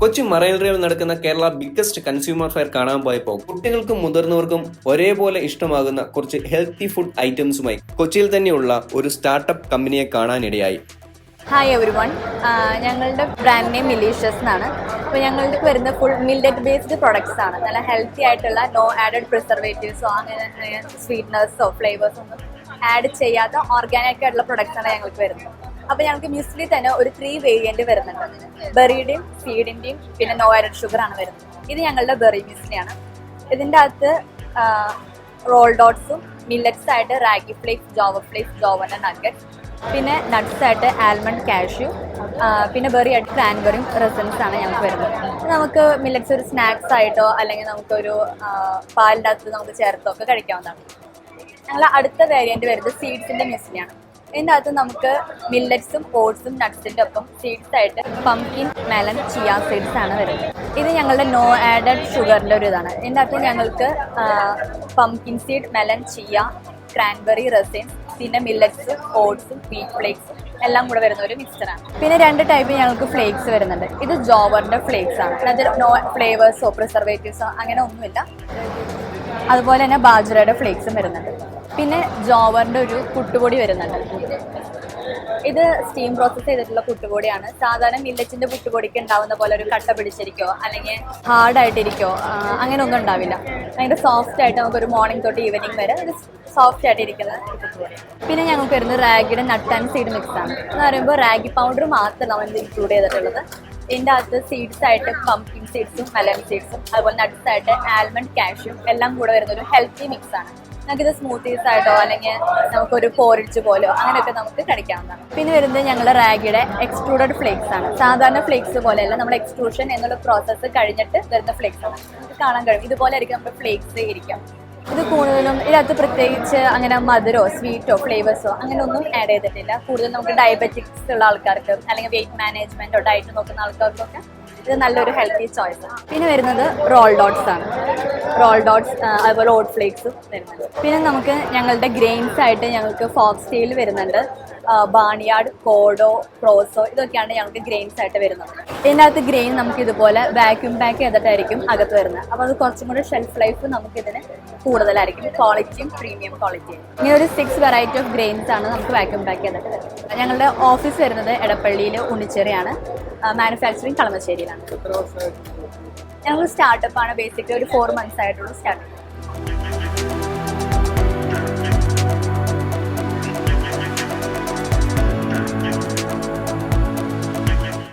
Kochi marine drive നടക്കുന്ന Kerala biggest consumer fair കാണാൻ പോയപ്പോൾ കുട്ടികൾക്കും മുതിർന്നവർക്കും ഒരേപോലെ ഇഷ്ടമാകുന്ന കുറച്ച് ഹെൽത്തി ഫുഡ് ഐറ്റംസുമായി കൊച്ചിയിൽ തന്നെയുള്ള ഒരു സ്റ്റാർട്ടപ്പ് കമ്പനിയെ കാണാനിടയായി. ഹായ് എവരി വൺ ഞങ്ങളുടെ ബ്രാൻഡ് നെയിം മിലീഷ്യസ് എന്നാണ്. അപ്പോൾ ഞങ്ങൾക്ക് വരുന്ന ഫുൾ മില്ലറ്റ് ബേസ്ഡ് പ്രൊഡക്ട്സ് ആണ്. നല്ല ഹെൽത്തി ആയിട്ടുള്ള നോ ആഡഡ് പ്രിസർവേറ്റീവ്സോ അങ്ങനെ സ്വീറ്റ്നേഴ്സോ ഫ്ലേവേഴ്സോ ഒന്നും ആഡ് ചെയ്യാത്ത ഓർഗാനിക് ആയിട്ടുള്ള പ്രൊഡക്ട്സ് ആണ് ഞങ്ങൾക്ക് വരുന്നത്. അപ്പോൾ ഞങ്ങൾക്ക് മിസ്ലി തന്നെ ഒരു ത്രീ വേരിയന്റ് വരുന്നുണ്ട്. ബെറിയുടെയും സീഡിന്റെയും പിന്നെ നോ ആഡഡ് ഷുഗർ ആണ് വരുന്നത്. ഇത് ഞങ്ങളുടെ ബെറി മ്യൂസ്ലിയാണ് ഇതിന്റെ അകത്ത് റോൾ ഡോട്ട്സും മില്ലറ്റ്സ് ആയിട്ട് റാഗി ഫ്ലേക്സ് ജോവ ഫ്ലേക്സ് ജോവന നഗറ്റ് പിന്നെ നട്ട്സ് ആയിട്ട് ആൽമണ്ട് കാഷ്യു പിന്നെ ബെറി ആയിട്ട് ക്രാൻബെറിയും റെസൻസ് ആണ് ഞങ്ങൾക്ക് വരുന്നത്. നമുക്ക് മില്ലറ്റ്സ് ഒരു സ്നാക്സ് ആയിട്ടോ അല്ലെങ്കിൽ നമുക്കൊരു പാലിന്റെ അകത്ത് നമുക്ക് ചേർത്തോ ഒക്കെ കഴിക്കാവുന്നതാണ്. ഞങ്ങൾ അടുത്ത വേരിയന്റ് വരുന്നത് സീഡ്സിന്റെ മ്യൂസിലാണ് ഇതിന്റെ നമുക്ക് മില്ലറ്റ്സും ഓട്സും നട്ട്സിന്റെ ഒപ്പം സീഡ്സ് ആയിട്ട് പംകിൻ മെലൻ ചിയ സീഡ്സ് ആണ് വരുന്നത്. ഇത് ഞങ്ങളുടെ നോ ആഡഡ് ഷുഗറിന്റെ ഒരു ഇതാണ്. ഇതിന്റെ അകത്ത് ഞങ്ങൾക്ക് pumpkin seed melon chia cranberry raisin പിന്നെ മില്ലറ്റ്സ് ഓട്സും വീറ്റ് ഫ്ലേക്സും എല്ലാം കൂടെ വരുന്ന ഒരു മിക്സ്ചറാണ് പിന്നെ രണ്ട് ടൈപ്പ് ഞങ്ങൾക്ക് ഫ്ലേക്സ് വരുന്നുണ്ട്. ഇത് ജോവറിന്റെ ഫ്ലേക്സ് ആണ്. അതായത് നോ ഫ്ലേവേഴ്സോ പ്രിസർവേറ്റീവ്സോ അങ്ങനെ ഒന്നുമില്ല. അതുപോലെ തന്നെ ബാജ്രയുടെ ഫ്ലേക്സും വരുന്നുണ്ട്. പിന്നെ ജോവറിന്റെ ഒരു പുട്ടുപൊടി വരുന്നുണ്ട്. ഇത് സ്റ്റീം പ്രോസസ് ചെയ്തിട്ടുള്ള പുട്ടുപൊടിയാണ്. സാധാരണ മില്ലറ്റിന്റെ പുട്ടുപൊടിക്ക് ഉണ്ടാവുന്ന പോലെ ഒരു കട്ട പിടിച്ചിരിക്കോ അല്ലെങ്കിൽ ഹാർഡായിട്ടിരിക്കോ അങ്ങനെ ഒന്നും ഉണ്ടാവില്ല. ഭയങ്കര സോഫ്റ്റ് ആയിട്ട് നമുക്ക് ഒരു മോർണിംഗ് തൊട്ട് ഈവനിങ് വരെ ഒരു സോഫ്റ്റ് ആയിട്ട് ഇരിക്കുന്ന പിന്നെ ഞങ്ങൾക്ക് വരുന്നത് റാഗിയുടെ നട്ട് ആൻഡ് സീഡ് മിക്സ് ആണ്. എന്ന് പറയുമ്പോൾ റാഗി പൗഡർ മാത്രമാണ് നമ്മൾ ഇൻക്ലൂഡ് ചെയ്തിട്ടുള്ളത്. ഇതിന്റെ അകത്ത് സീഡ്സ് ആയിട്ട് പംകിൻ സീഡ്സും മലൻ സീഡ്സും അതുപോലെ നട്ട്സ് ആയിട്ട് ആൽമണ്ട് കാഷ്യും എല്ലാം കൂടെ വരുന്ന ഒരു ഹെൽത്തി മിക്സ് ആണ്. നമുക്ക് ഇത് സ്മൂത്തീസ് ആയിട്ടോ അല്ലെങ്കിൽ നമുക്കൊരു പോരിച്ച് പോലോ അങ്ങനെയൊക്കെ നമുക്ക് കഴിക്കാവുന്നതാണ്. പിന്നെ വരുന്നത് ഞങ്ങളുടെ റാഗിയുടെ എക്സ്ട്രൂഡഡ് ഫ്ലേക്സ് ആണ്. സാധാരണ ഫ്ലേക്സ് പോലെയല്ല നമ്മൾ എക്സ്ട്രൂഷൻ എന്നുള്ള പ്രോസസ്സ് കഴിഞ്ഞിട്ട് വരുന്ന ഫ്ലേക്സ് ആണ്. കാണാൻ കഴിയും. ഇതുപോലെ ആയിരിക്കും നമ്മുടെ ഫ്ലേക്സ് ഇരിക്കാം. ഇത് കൂടുതലും ഇതിനകത്ത് പ്രത്യേകിച്ച് അങ്ങനെ മധുരോ സ്വീറ്റോ ഫ്ലേവേഴ്സോ അങ്ങനെ ഒന്നും ആഡ് ചെയ്തിട്ടില്ല. കൂടുതൽ നമുക്ക് ഡയബറ്റിക്സ് ഉള്ള ആൾക്കാർക്ക് അല്ലെങ്കിൽ വെയിറ്റ് മാനേജ്മെന്റോ ഡയറ്റ് നോക്കുന്ന ആൾക്കാർക്കൊക്കെ ഇത് നല്ലൊരു ഹെൽത്തി ചോയ്സ് ആണ്. പിന്നെ വരുന്നത് റോൾ ഡോട്ട്സ് ആണ്. റോൾ ഡോട്ട്സ് അതുപോലെ ഓട്ട് ഫ്ലേക്സും വരുന്നുണ്ട്. പിന്നെ നമുക്ക് ഞങ്ങളുടെ ഗ്രെയിൻസ് ആയിട്ട് ഞങ്ങൾക്ക് ഫോക്സ് ടെയിൽ വരുന്നുണ്ട് ബാണിയാർഡ് കോഡോ പ്രോസോ ഇതൊക്കെയാണ് ഞങ്ങൾക്ക് ഗ്രെയിൻസ് ആയിട്ട് വരുന്നത്. ഇതിനകത്ത് ഗ്രെയിൻ നമുക്ക് ഇതുപോലെ വാക്യൂം പാക്ക് ചെയ്തിട്ടായിരിക്കും അകത്ത് വരുന്നത്. അപ്പോൾ അത് കുറച്ചും കൂടെ ഷെൽഫ് ലൈഫ് നമുക്കിതിന് കൂടുതലായിരിക്കും. ക്വാളിറ്റിയും പ്രീമിയം ക്വാളിറ്റിയും ഇങ്ങനെ ഒരു സിക്സ് വെറൈറ്റി ഓഫ് ഗ്രെയിൻസ് ആണ് നമുക്ക് വാക്യൂം പാക്ക് ചെയ്തിട്ട് വരുന്നത്. ഞങ്ങളുടെ ഓഫീസ് വരുന്നത് എടപ്പള്ളിയിൽ ഉണ്ണിച്ചെറിയാണ്. മാനുഫാക്ചറിങ് കളമശ്ശേരിയിലാണ്. ഞങ്ങൾ സ്റ്റാർട്ടപ്പ് ആണ് ബേസിക്കലി ഒരു ഫോർ മന്ത്സ് ആയിട്ടുള്ള സ്റ്റാർട്ടപ്പ്